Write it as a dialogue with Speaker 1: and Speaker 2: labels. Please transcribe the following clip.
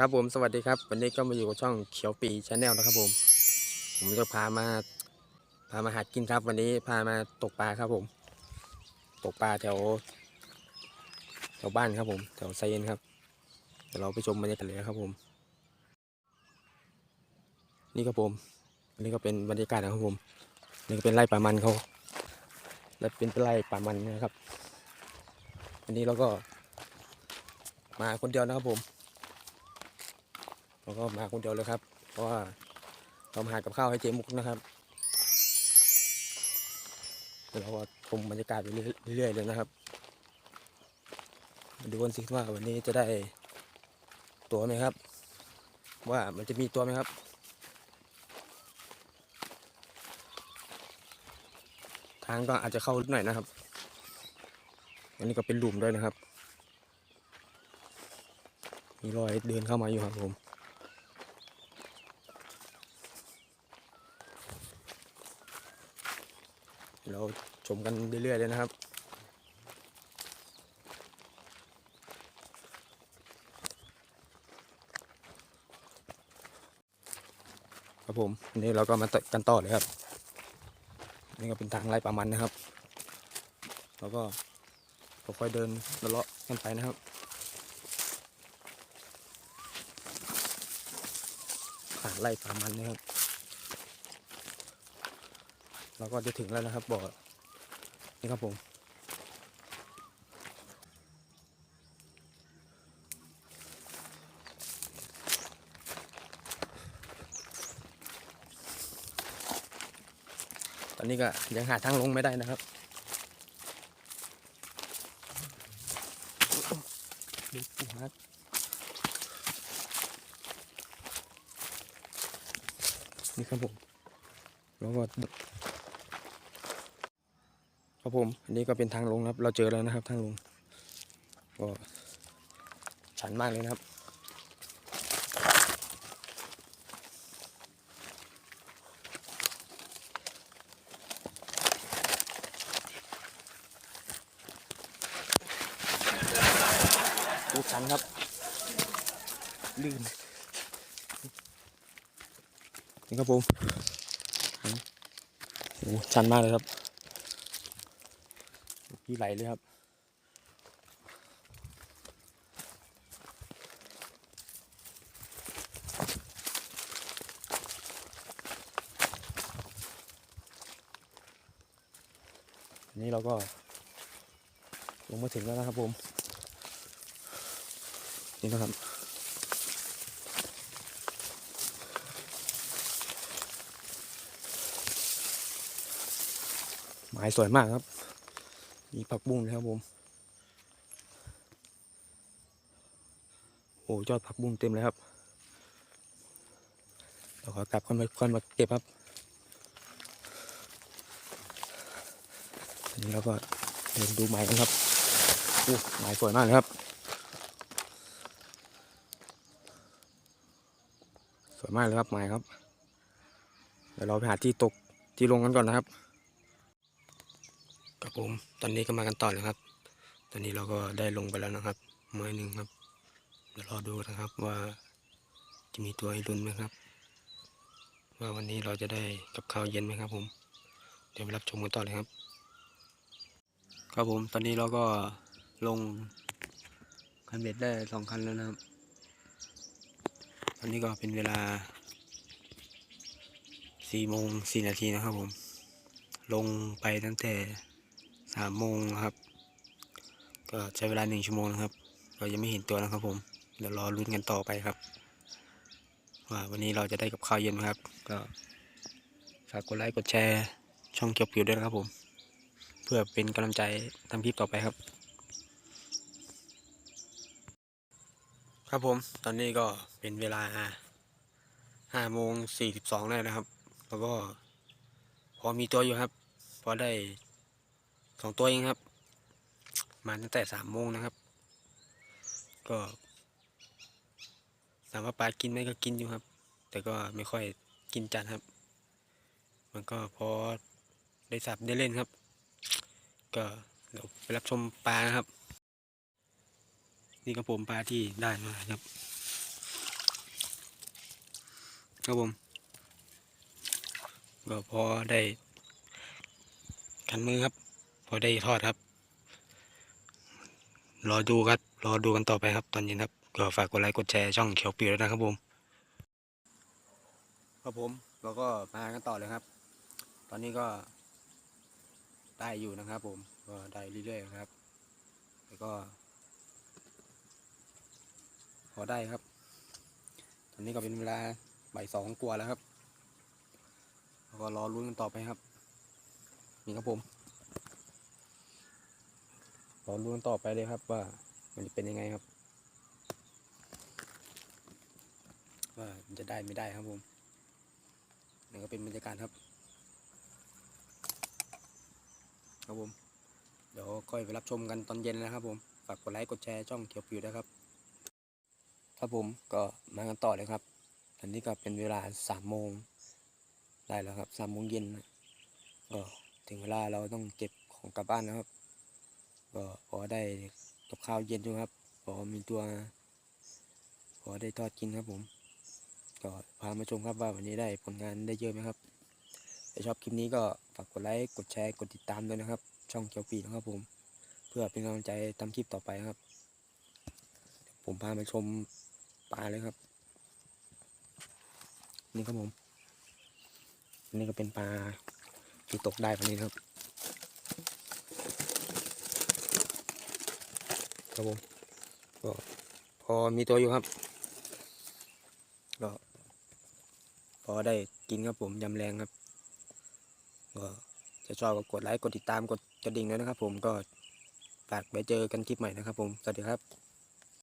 Speaker 1: ครับผมสวัสดีครับ วันนี้ก็มาอยู่กับช่องเขียวปีชาแนลนะครับผม ผมจะพามา พามาหากินครับ วันนี้พามาตกปลาครับผม ตกปลาแถวแถวบ้านครับผมแถวไซเยนครับเดี๋ยวเราไปชมบรรยากาศเลยครับผม นี่ครับผมอันนี้ก็เป็นบรรยากาศนะครับผมนี่ก็เป็นไร่ป่ามันเขาและเป็นไร่ป่ามันนะครับ อันนี้เราก็มาคนเดียวนะครับผม เราก็มาคนเดียวเลยครับ เพราะว่าเรามาหากับข้าวให้เจมุกนะครับเดี๋ยวเราก็ชมบรรยากาศไปเรื่อยๆเลยนะครับมาดูกันสิว่าวันนี้จะได้ตัวไหมครับ ว่ามันจะมีตัวไหมครับทางก็อาจจะเข้าลึกหน่อยนะครับ อันนี้ก็เป็นหลุมด้วยนะครับ มีรอยเดินเข้ามาอยู่ครับผม เราชมกันเรื่อยๆเลยนะครับครับผมนนี้เราก็มาต่อกันต่อเลยครับ นี่ก็เป็นทางไล่ปลามันนะครับ แล้วก็ค่อยๆเดินเลาะกันไปนะครับผ่านไล่ปลามันนะครับ เราก็จะถึงแล้วนะครับบ่อนี่ครับผม ตอนนี้ก็ยังหาทางลงไม่ได้นะครับดูปูฮัดนี่ครับผมแล้วก็ ครับผม อันนี้ก็เป็นทางลงครับ เราเจอแล้วนะครับ ทางลง ก็ชันมากเลยนะครับ ดูชันครับ ลื่น นี่ครับผม โอ้โหชันมากเลยครับ พี่ไหลเลยครับ นี้เราก็ลงมาถึงแล้วนะครับผม นี่นะครับหมายสวยมากครับ มีผักบุ้งนะครับผม โอ้ยอดผักบุ้งเต็มเลยครับ เราขอกลับค่อยมาค่อยมาเก็บครับอันนี้เราก็เดินดูไม้กันครับโอ้ไม้สวยมากเลยครับ สวยมากเลยครับไม้ครับ เดี๋ยวเราไปหาที่ตกที่ลงกันก่อนนะครับ ผม ตอนนี้ก็มากันต่อเลยครับ ตอนนี้เราก็ได้ลงไปแล้วนะครับไม้หนึ่งครับเดี๋ยวรอดูนะครับว่าจะมีตัวให้ลุ้นไหมครับ ว่าวันนี้เราจะได้กับข้าวเย็นไหมครับ ผม เดี๋ยวไปรับชมกันต่อเลยครับ ครับผม ตอนนี้เราก็ลงคันเบ็ดได้สองคันแล้วนะครับ ตอนนี้ก็เป็นเวลาสี่โมงสี่นาทีนะครับผม ลงไปตั้งแต่ สามโมงครับ ก็ใช้เวลาหนึ่งชั่วโมงนะครับ เรายังไม่เห็นตัวนะครับผม เดี๋ยวรอลุ้นกันต่อไปครับ ว่าวันนี้เราจะได้กับข้าวเย็นไหมครับ ก็ฝากกดไลค์กดแชร์ช่องเกียวผิวด้วยนะครับผม เพื่อเป็นกำลังใจทำคลิปต่อไปครับ ครับผมตอนนี้ก็เป็นเวลาห้าโมงสี่สิบสองแล้วนะครับ แล้วก็พอมีตัวอยู่ครับ พอได้ สองตัวเองครับ มาตั้งแต่สามโมงนะครับ ก็ถามว่าปลากินไหมก็กินอยู่ครับ แต่ก็ไม่ค่อยกินจัดครับ มันก็พอได้สับได้เล่นครับ ก็เดี๋ยวไปรับชมปลานะครับ นี่ก็ผมปลาที่ได้มาครับครับผมก็พอได้คันมือครับ พอได้ทอดครับ รอดูครับ รอดูกันต่อไปครับ ตอนเย็นครับก็ฝากกดไลค์กดแชร์ช่องเขียวปีด้วยนะครับผมครับผมเราก็มากันต่อเลยครับ ตอนนี้ก็ได้อยู่นะครับ ผมก็ได้เรื่อยๆครับ แล้วก็พอได้ครับ ตอนนี้ก็เป็นเวลาบ่ายสองกว่าแล้วครับแล้วก็รอรุ้นกันต่อไปครับ นี่ครับผม อรุ้นต่อไปเลยครับว่ามันจะเป็นยังไงครับ ว่ามันจะได้ไม่ได้ครับผมนี่ก็เป็นบรรยากาศครับ ครับผม เดี๋ยวค่อยไปรับชมกันตอนเย็นนะครับผม ฝากกดไลค์กดแชร์ช่องเขียวปิวด้ครับ ครับผมก็มากันต่อเลยครับอันนี้ก็เป็นเวลาสามโมงได้แล้วครับสามโมงเย็นก็ถึงเวลาเราต้องเก็บของกลับบ้านนะครับ ก็พอได้กับข้าวเย็นด้วยครับพอมีตัวพอได้ทอดกินครับผม ก็พามาชมครับว่าวันนี้ได้ผลงานได้เยอะไหมครับถ้าชอบคลิปนี้ก็ฝากกดไลค์ กดแชร์ กดติดตามด้วยนะครับ ช่องเขียวปีนะครับผม เพื่อเป็นกำลังใจทำคลิปต่อไปครับ ผมพามาชมปลาเลยครับ นี่ครับผม นี่ก็เป็นปลาที่ตกได้วันนี้ครับ ครับผมก็พอมีตัวอยู่ครับก็พอได้กินครับผมยำแรงครับก็จะชอบก็กดไลค์กดติดตามกดกระดิ่งด้วยนะครับผมก็ฝากไว้เจอกันคลิปใหม่นะครับผม สวัสดีครับ